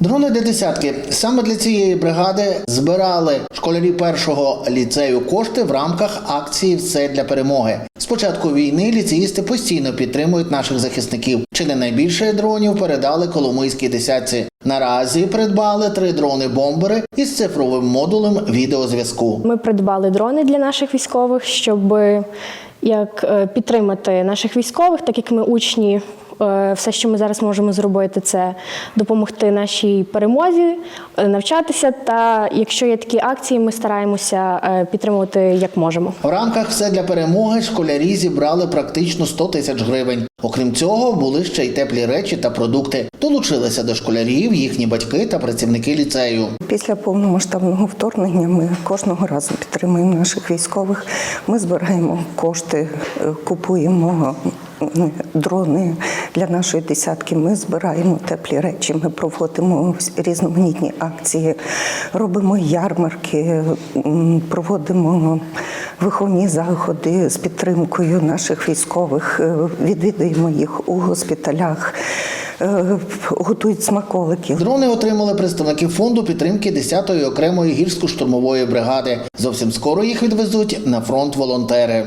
Дрони для десятки. Саме для цієї бригади збирали школярі першого ліцею кошти в рамках акції Все для перемоги. З початку війни ліцеїсти постійно підтримують наших захисників. Чи не найбільше дронів передали Коломийській десятці. Наразі придбали три дрони-бомбери із цифровим модулем відеозв'язку. Ми придбали дрони для наших військових, щоб як е, підтримати наших військових, так як ми учні. е, Все, що ми зараз можемо зробити, це допомогти нашій перемозі, е, навчатися. Та якщо є такі акції, ми стараємося підтримувати як можемо. В рамках все для перемоги школярі зібрали практично 100 тисяч гривень. Окрім цього, були ще й теплі речі та продукти. Долучилися до школярів їхні батьки та працівники ліцею. Після повномасштабного вторгнення ми кожного разу підтримуємо наших військових. Ми збираємо кошти, е, купуємо дрони для нашої десятки. Ми збираємо теплі речі. Ми проводимо різноманітні акції, робимо ярмарки, проводимо виховні заходи з підтримкою наших військових, е, відвідуємо їх у госпіталях, е, готують смаколики. Дрони отримали представники фонду підтримки 10-ї окремої гірсько-штурмової бригади. Зовсім скоро їх відвезуть на фронт волонтери.